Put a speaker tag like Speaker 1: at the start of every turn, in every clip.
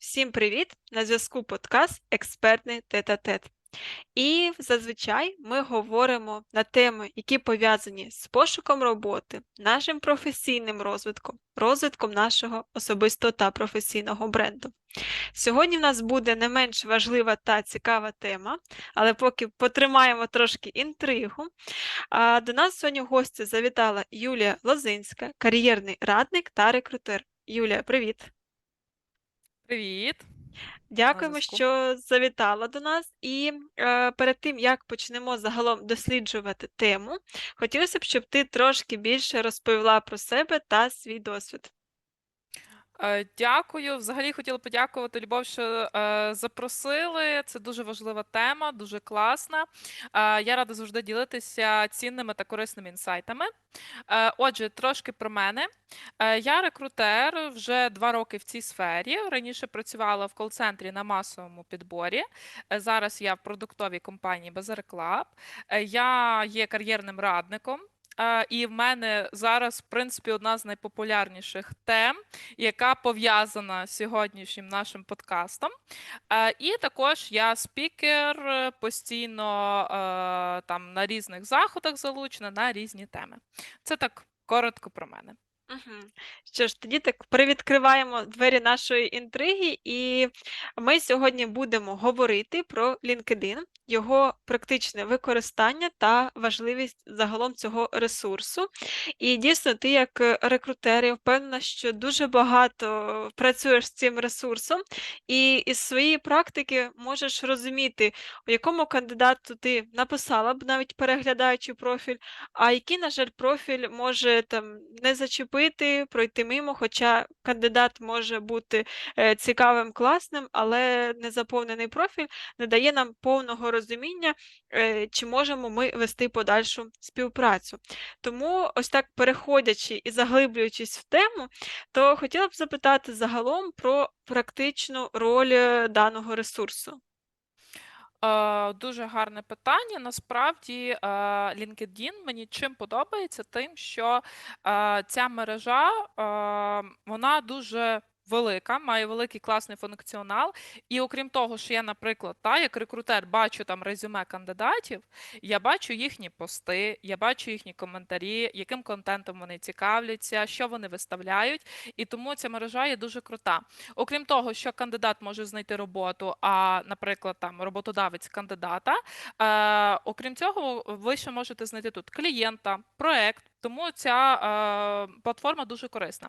Speaker 1: Всім привіт! На зв'язку подкаст Експертний тет-а-тет. І зазвичай ми говоримо на теми, які пов'язані з пошуком роботи, нашим професійним розвитком, розвитком нашого особистого та професійного бренду. Сьогодні в нас буде не менш важлива та цікава тема, але поки потримаємо трошки інтригу. До нас сьогодні в гості завітала Юлія Лозинська, кар'єрний радник та рекрутер. Юлія, привіт!
Speaker 2: Привіт.
Speaker 1: Дякуємо,
Speaker 2: зв'язку.
Speaker 1: що завітала до нас. І е, перед тим, як почнемо загалом досліджувати тему, хотілося б, щоб ти трошки більше розповіла про себе та свій досвід.
Speaker 2: Е, Дякую. Взагалі хотіла подякувати Любов, що е, запросили. Це дуже важлива тема, дуже класна. Е, я рада завжди ділитися цінними та корисними інсайтами. Отже, трошки про мене. Я рекрутер вже два роки в цій сфері. Раніше працювала в кол-центрі на масовому підборі. Зараз я в продуктовій компанії Базар. Е, Я є кар'єрним радником. І в мене зараз, в принципі, одна з найпопулярніших тем, яка пов'язана з сьогоднішнім нашим подкастом. І також я спікер е, постійно е, там на різних заходах залучена на різні теми. Це так коротко про мене.
Speaker 1: Що ж, тоді так привідкриваємо двері нашої інтриги, і ми сьогодні будемо говорити про LinkedIn, його практичне використання та важливість загалом цього ресурсу. І дійсно, ти як рекрутер, я впевнена, що дуже багато працюєш з цим ресурсом, і із своєї практики можеш розуміти, у якому кандидату ти написала б, навіть переглядаючи профіль, а який, на жаль, профіль може там не зачепити, пройти мимо, хоча кандидат може бути е, цікавим, класним, але незаповнений профіль не дає нам повного розуміння, е, чи можемо ми вести подальшу співпрацю. Тому, ось так переходячи і заглиблюючись в тему, то хотіла б запитати загалом про практичну роль е, даного ресурсу.
Speaker 2: Е, Дуже гарне питання. Насправді, е, LinkedIn мені чим подобається, тим, що е, ця мережа вона дуже велика, має великий класний функціонал. І окрім того, що я, наприклад, та як рекрутер бачу там резюме кандидатів, я бачу їхні пости, я бачу їхні коментарі, яким контентом вони цікавляться, що вони виставляють. І тому ця мережа є дуже крута. Окрім того, що кандидат може знайти роботу, а, наприклад, там роботодавець кандидата. Е, окрім цього, ви ще можете знайти тут клієнта, проект. Тому ця е, платформа дуже корисна.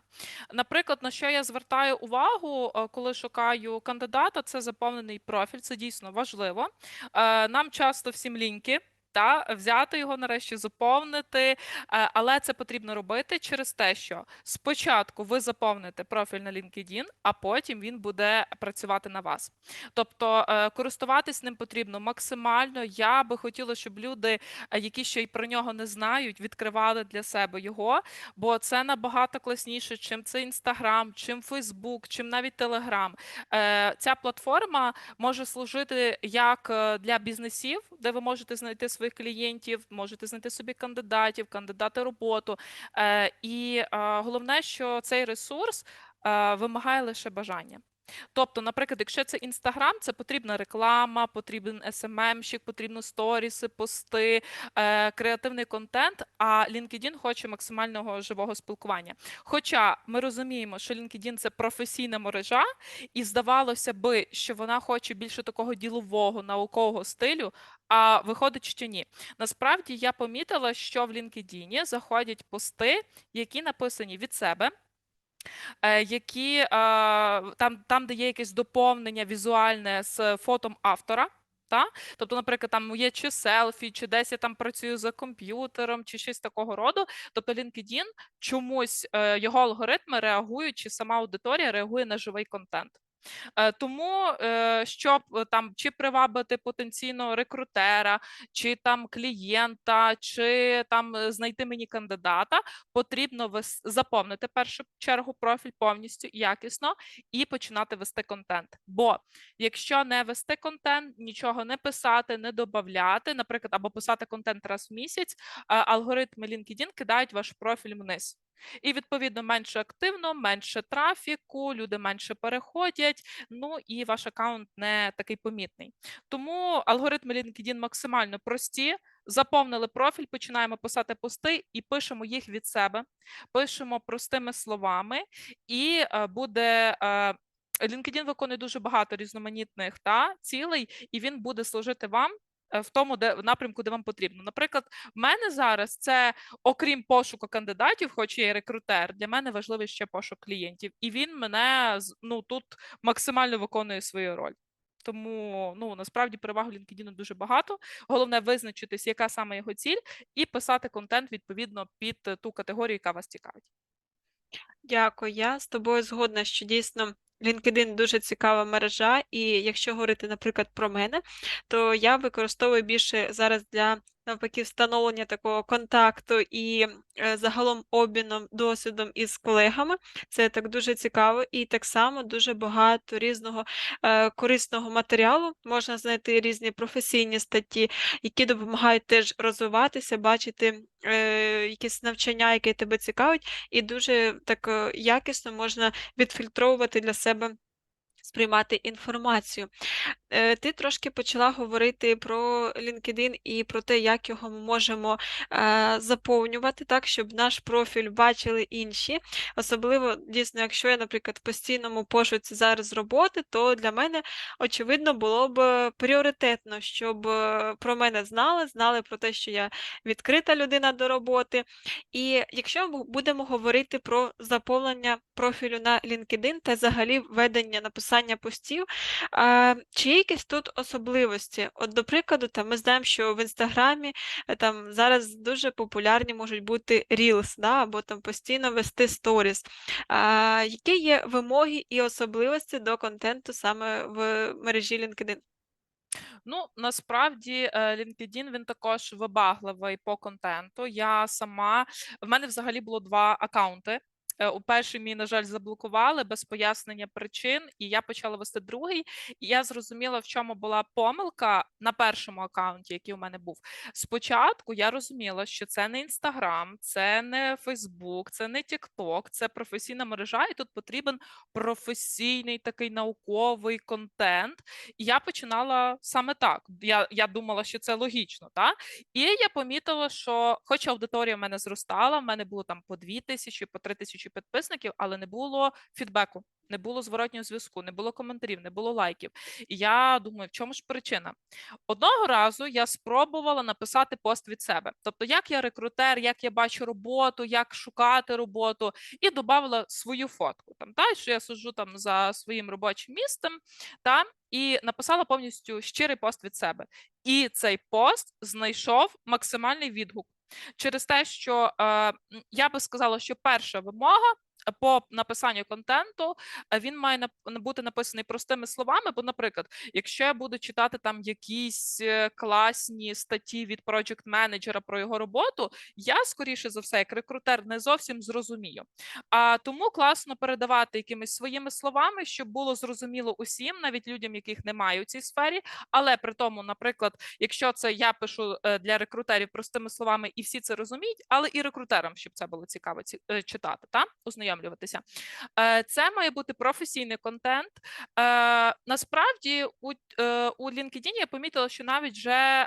Speaker 2: Наприклад, на що я звертаю увагу, е, коли шукаю кандидата, це заповнений профіль, це дійсно важливо. Е, нам часто всім ліньки. Та взяти його нарешті заповнити, е, але це потрібно робити через те, що спочатку ви заповните профіль на LinkedIn, а потім він буде працювати на вас. Тобто е, користуватись ним потрібно максимально. Я би хотіла, щоб люди, е, які ще й про нього не знають, відкривали для себе його, бо це набагато класніше, чим це Інстаграм, чим Фейсбук, чим навіть Телеграм. Ця платформа може служити як для бізнесів, де ви можете знайти своїх клієнтів, можете знайти собі кандидатів, кандидати роботу. Е, І е, головне, що цей ресурс е, вимагає лише бажання. Тобто, наприклад, якщо це Інстаграм, це потрібна реклама, потрібен СММщик, потрібно сторіси, пости, е, креативний контент. А LinkedIn хоче максимального живого спілкування. Хоча ми розуміємо, що LinkedIn – це професійна мережа, і здавалося би, що вона хоче більше такого ділового, наукового стилю. А виходить, що ні. Насправді я помітила, що в LinkedIn заходять пости, які написані від себе. Е, які е, там, там, де є якесь доповнення візуальне з фотом автора. Та? Тобто, наприклад, там є чи селфі, чи десь я там працюю за комп'ютером, чи щось такого роду. Тобто, LinkedIn чомусь е, його алгоритми реагують, чи сама аудиторія реагує на живий контент. Е, тому е, щоб е, там чи привабити потенційного рекрутера, чи там клієнта, чи там знайти мені кандидата, потрібно заповнити першу чергу профіль повністю якісно і починати вести контент. Бо якщо не вести контент, нічого не писати, не додати, наприклад, або писати контент раз в місяць, алгоритми LinkedIn кидають ваш профіль вниз. І відповідно менше активно, менше трафіку, люди менше переходять. Ну і ваш аккаунт не такий помітний. Тому алгоритми LinkedIn максимально прості. Заповнили профіль, починаємо писати пости і пишемо їх від себе, пишемо простими словами, і е, буде. е, LinkedIn виконує дуже багато різноманітних та цілей, і він буде служити вам в тому, де в напрямку, де вам потрібно. Наприклад, в мене зараз це, окрім пошуку кандидатів, хоч я і рекрутер, для мене важливий ще пошук клієнтів, і він мене ну тут максимально виконує свою роль. Тому ну насправді переваг LinkedIn дуже багато. Головне визначитись, яка саме його ціль, і писати контент відповідно під е, ту категорію, яка вас цікавить.
Speaker 1: Дякую. Я з тобою згодна, що дійсно LinkedIn дуже цікава мережа, і якщо говорити, наприклад, про мене, то я використовую більше зараз для навпаки встановлення такого контакту і е, загалом обміном досвідом із колегами. Це так дуже цікаво, і так само дуже багато різного е, корисного матеріалу. Можна знайти різні професійні статті, які допомагають теж розвиватися, бачити е, якісь навчання, яке тебе цікавить і дуже так якісно можна відфільтровувати для себе, сприймати інформацію. Е, Ти трошки почала говорити про LinkedIn і про те, як його ми можемо е, заповнювати так, щоб наш профіль бачили інші. Особливо, дійсно, якщо я, наприклад, в постійному пошуці зараз роботи, то для мене очевидно було б пріоритетно, щоб е, про мене знали, знали про те, що я відкрита людина до роботи. І якщо ми будемо говорити про заповнення профілю на LinkedIn та взагалі ведення написання постів, а, чи є якісь тут особливості? От, до прикладу, там ми знаємо, що в інстаграмі е, там зараз дуже популярні можуть бути Reels, да, або там постійно вести сторіс. Які є вимоги і особливості до контенту саме в мережі LinkedIn?
Speaker 2: Ну, насправді е, LinkedIn він також вибагливий по контенту. Я сама в мене взагалі було два акаунти. Е, У перший мій, на жаль, заблокували без пояснення причин, і я почала вести другий. І я зрозуміла, в чому була помилка на першому акаунті, який у мене був. Спочатку я розуміла, що це не Інстаграм, це не Фейсбук, це не Тікток, це професійна мережа, і тут потрібен професійний такий науковий контент. І я починала саме так. Я, я думала, що це логічно, та і я помітила, що, хоч аудиторія в мене зростала, в мене було там по дві тисячі, по три тисячі підписників, але не було фідбеку, не було зворотнього зв'язку, не було коментарів, не було лайків. І я думаю, в чому ж причина? Одного разу я спробувала написати пост від себе, тобто, як я рекрутер, як я бачу роботу, як шукати роботу, і додавала свою фотку. Там та що я сиджу там за своїм робочим місцем, та і написала повністю щирий пост від себе. І цей пост знайшов максимальний відгук через те, що е, я би сказала, що перша вимога. По написанню контенту е, він має бути написаний простими словами. Бо, наприклад, якщо я буду читати там якісь е, класні статті від project менеджера про його роботу, я скоріше за все, як рекрутер, не зовсім зрозумію. А тому класно передавати якимись своїми словами, щоб було зрозуміло усім, навіть людям, яких немає у цій сфері. Але при тому, наприклад, якщо це я пишу е, для рекрутерів простими словами, і всі це розуміють, але і рекрутерам, щоб це було цікаво ці- читати, та ознайомлюватися. Е, Це має бути професійний контент. Е, Насправді у, е, у LinkedIn я помітила, що навіть вже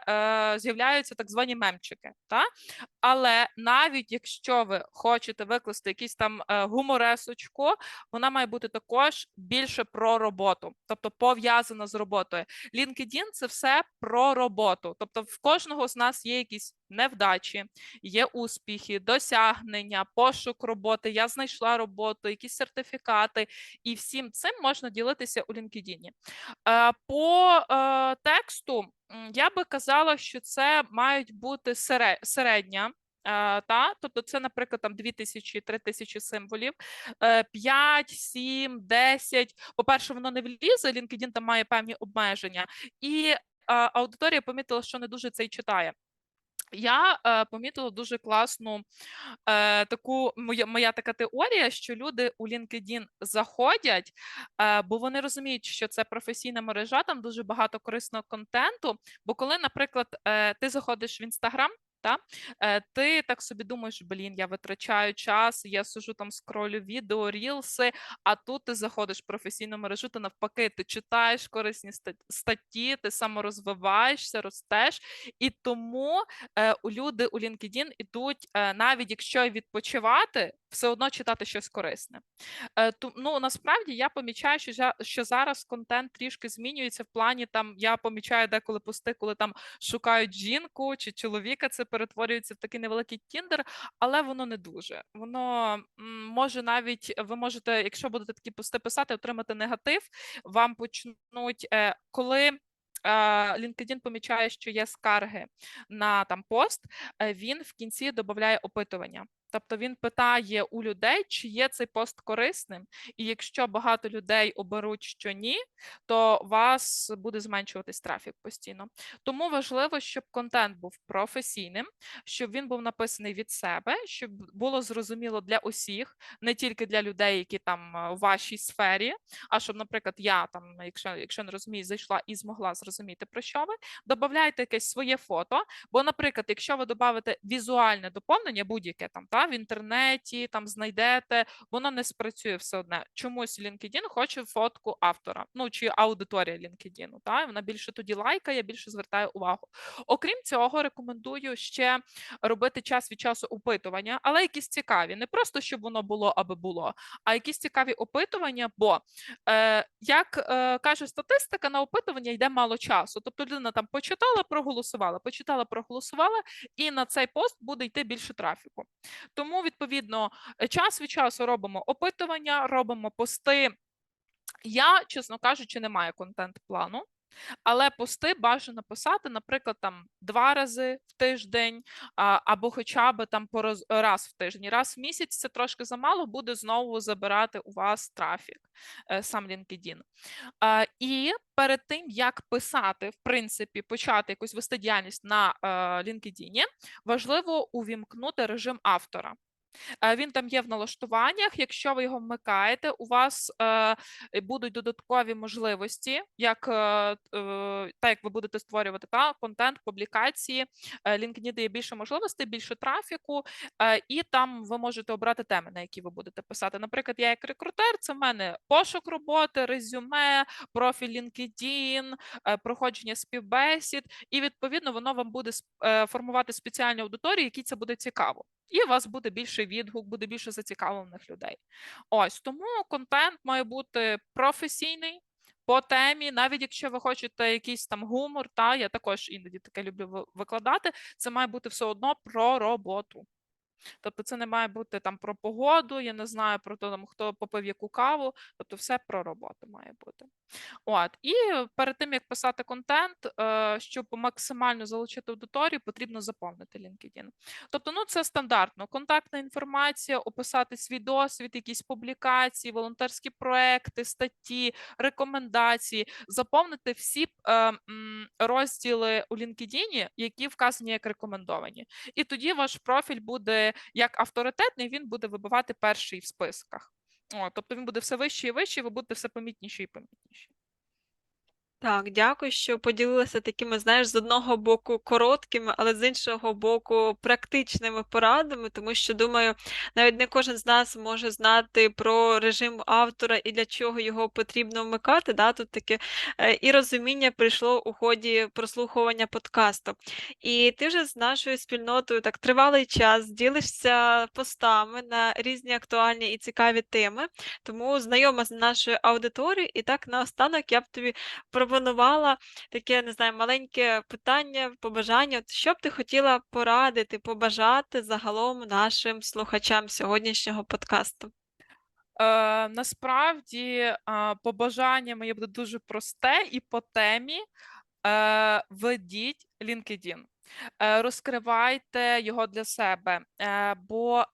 Speaker 2: з'являються так звані мемчики. Та? Але навіть якщо ви хочете викласти якийсь там гуморесочку, вона має бути також більше про роботу, тобто пов'язана з роботою. LinkedIn – це все про роботу. Тобто, в кожного з нас є якісь невдачі, є успіхи, досягнення, пошук роботи. Я знайшла роботу, якісь сертифікати, і всім цим можна ділитися у LinkedIn. Е, По е, тексту я би казала, що це мають бути середня. е, Та, тобто це, наприклад, там 2000-3000 символів, е, 5, 7, 10. По-перше, воно не влізе, LinkedIn там має певні обмеження, і аудиторія помітила, що не дуже це й читає. Я е, помітила дуже класну е, таку моя, моя така теорія, що люди у LinkedIn заходять, е, бо вони розуміють, що це професійна мережа, там дуже багато корисного контенту. Бо коли, наприклад, е, ти заходиш в Instagram, Та? Е, ти так собі думаєш, блін, я витрачаю час, я сижу там скролю відео, рілси, а тут ти заходиш в професійну мережу, ти навпаки, ти читаєш корисні статті, ти саморозвиваєшся, ростеш. І тому е, у люди у LinkedIn ідуть, е, навіть якщо відпочивати, все одно читати щось корисне. Е, ну насправді я помічаю, що, зараз контент трішки змінюється в плані там. Я помічаю деколи пости, коли там шукають жінку чи чоловіка, це перетворюється в такий невеликий тіндер, але воно не дуже. Воно може навіть ви можете, якщо будете такі пости писати, отримати негатив. Вам почнуть, е, коли. е, LinkedIn помічає, що є скарги на там пост, він в кінці додає опитування. Тобто він питає у людей, чи є цей пост корисним, і якщо багато людей оберуть, що ні, то вас буде зменшуватись трафік постійно. Тому важливо, щоб контент був професійним, щоб він був написаний від себе, щоб було зрозуміло для усіх, не тільки для людей, які там е, у вашій сфері, а щоб, наприклад, я там, якщо, якщо не розумію, зайшла і змогла зрозуміти про що ви, додавайте якесь своє фото. Бо, наприклад, якщо ви додавите візуальне доповнення, будь-яке там та в інтернеті, там знайдете, воно не спрацює все одне. Чомусь LinkedIn хоче фотку автора, ну чи аудиторія LinkedIn, та вона більше тоді лайкає, більше звертає увагу. Окрім цього, рекомендую ще робити час від часу опитування, але якісь цікаві, не просто щоб воно було аби було, а якісь цікаві опитування. Бо е, як е, каже статистика, на опитування йде мало часу. Тобто людина там почитала, проголосувала, почитала, проголосувала, і на цей пост буде йти більше трафіку. Тому, відповідно, е, час від часу робимо опитування, робимо пости. Я, чесно кажучи, не маю контент-плану. Але пости бажано писати, наприклад, там два рази в тиждень, або хоча б там по раз в тиждень. Раз в місяць це трошки замало, буде знову забирати у вас трафік, е, сам LinkedIn. І перед тим як писати, в принципі, почати якусь вести діяльність на е, LinkedIn, важливо увімкнути режим автора. Е, Він там є в налаштуваннях. Якщо ви його вмикаєте, у вас е, будуть додаткові можливості, як е, так як ви будете створювати та, контент, публікації. LinkedIn дає більше можливостей, більше трафіку, і там ви можете обрати теми, на які ви будете писати. Наприклад, я як рекрутер, це в мене пошук роботи, резюме, профіль LinkedIn, проходження співбесід, і відповідно воно вам буде формувати спеціальні аудиторії, які це буде цікаво. І у вас буде більше відгук, буде більше зацікавлених людей. Ось тому контент має бути професійний. По темі, навіть якщо ви хочете якийсь там гумор, та я також іноді таке люблю викладати. Це має бути все одно про роботу. Тобто, це не має бути там про погоду, я не знаю про те, хто попив яку каву. Тобто, все про роботу має бути. От і перед тим як писати контент, е, щоб максимально залучити аудиторію, потрібно заповнити LinkedIn. Тобто, ну це стандартно. Контактна інформація, описати свій досвід, якісь публікації, волонтерські проекти, статті, рекомендації, заповнити всі е, розділи у LinkedIn, які вказані як рекомендовані. І тоді ваш профіль буде як авторитетний, він буде вибивати перший в списках. О, тобто він буде все вище і вище, і ви будете все помітніші і помітніші.
Speaker 1: Так, дякую, що поділилася такими, знаєш, з одного боку короткими, але з іншого боку практичними порадами, тому що, думаю, навіть не кожен з нас може знати про режим автора і для чого його потрібно вмикати. Да? Тут таке е, і розуміння прийшло у ході прослухування подкасту. І ти вже з нашою спільнотою так тривалий час ділишся постами на різні актуальні і цікаві теми, тому знайома з нашою аудиторією, і так наостанок я б тобі пропонувала таке, не знаю, маленьке питання, побажання. От що б ти хотіла порадити, побажати загалом нашим слухачам сьогоднішнього подкасту?
Speaker 2: Е, насправді, е, побажання моє буде дуже просте і по темі. Е, ведіть LinkedIn, е, розкривайте його для себе, е, бо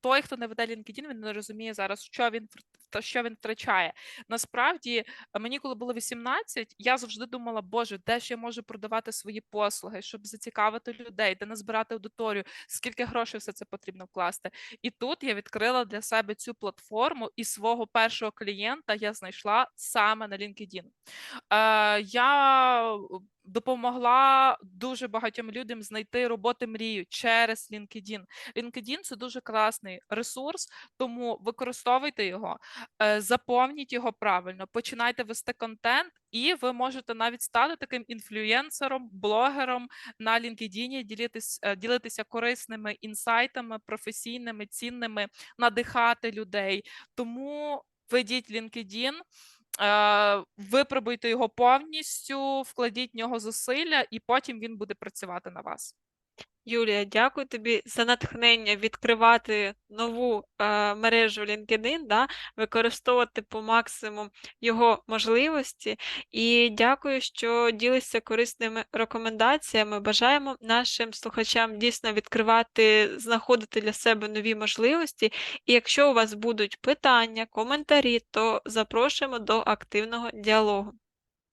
Speaker 2: той, хто не веде LinkedIn, він не розуміє зараз, що він та що він втрачає. Насправді, е, мені коли було 18, я завжди думала, Боже, де ж я можу продавати свої послуги, щоб зацікавити людей, де назбирати аудиторію, скільки грошей все це потрібно вкласти. І тут я відкрила для себе цю платформу, і свого першого клієнта я знайшла саме на LinkedIn. Е, я допомогла дуже багатьом людям знайти роботи мрію через LinkedIn. LinkedIn – це дуже класний ресурс, тому використовуйте його, е, заповніть його правильно, починайте вести контент, і ви можете навіть стати таким інфлюєнсером, блогером на LinkedIn, ділитись, е, ділитися корисними інсайтами, професійними, цінними, надихати людей. Тому ведіть LinkedIn, випробуйте його повністю, вкладіть в нього зусилля, і потім він буде працювати на вас.
Speaker 1: Юлія, дякую тобі за натхнення відкривати нову е, мережу LinkedIn, да, використовувати по максимуму його можливості. І дякую, що ділишся корисними рекомендаціями. Бажаємо нашим слухачам дійсно відкривати, знаходити для себе нові можливості. І якщо у вас будуть питання, коментарі, то запрошуємо до активного діалогу.